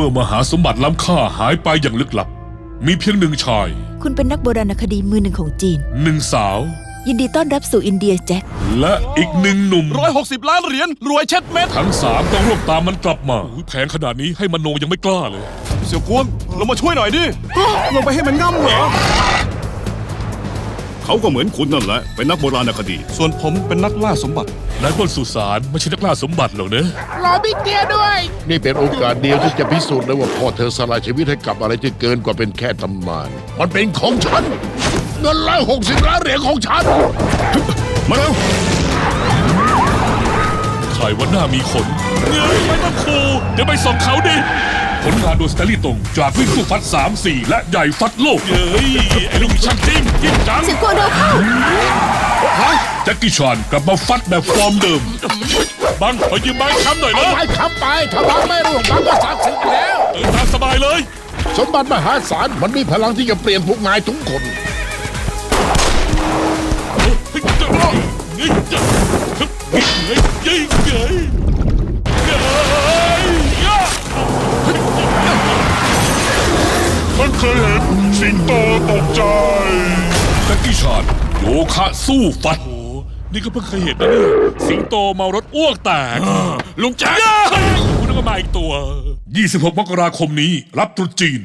มื่อมหาสมบัติล้ำค่าหายไปอย่างลึกลับ มีเพียงหนึ่งชาย คุณเป็นนักโบราณคดีมือหนึ่งของจีน หนึ่งสาว ยินดีต้อนรับสู่อินเดียแจ็ค และอีกหนึ่งหนุ่ม ร้อยหกสิบล้านเหรียญรวยเช็ดเม็ดทั้งสามต้องร่วมตามมันกลับมาอุ๊ยแผนขนาดนี้ให้มโนยังไม่กล้าเลย เสี่ยวกวงเรามาช่วยหน่อยดิ ลงไปให้มันง่ำเหรอ เขาก็เหมือนคุณนั่นแหละ เป็นนักโบราณคดี ส่วนผมเป็นนักล่าสมบัตินายพลสุสานไม่ใช่นักล่าสมบัติหรอกเนอะรอบิ๊กเดียด้วย นี่เป็นโอกาสเดียวที่จะพิสูจน์ได้ว่าพ่อเธอสละชีวิตให้กับอะไรที่เกินกว่าเป็นแค่ตำนาน มันเป็นของฉัน เงินร้อยหกสิบล้านเหรียญของฉัน มาแล้ว ใครว่าหน้ามีขนเงยไม่ต้องคูเดี๋ยวไปส่องเขาดิ ผลงานโดยสแตลลี่ตรง จากวิ่งสู้ฟัด 3 4 และใหญ่ฟัดโลกเย้ย ไอ้ลูกช่างจิ้มจิ้มจังเสียกลัวเร็วเข้าแจ็คกี้ชานกลับมาฟัดแบบฟอร์มเดิม บังขอยืมไม้ค้ำหน่อยเอานะไม้ค้ำไปถ้าบังไม่ร่วงบังก็ศักดิ์สิทธิ์แล้วเดินตามสบายเลย สมบัติมหาศาลมันมีพลังที่จะเปลี่ยนพวกนายทุกคน มันเคยเห็นสิงโตตกใจแจ็คกี้ชานโยคะสู้ฟัด โอ้นี่ก็เพิ่งเคยเห็นนะเนี่ยสิงโตเมารถอ้วกแตกลุงแจ๊คคุณต้องมาอีกตัว 26 มกราคมนี้รับตรุษจีน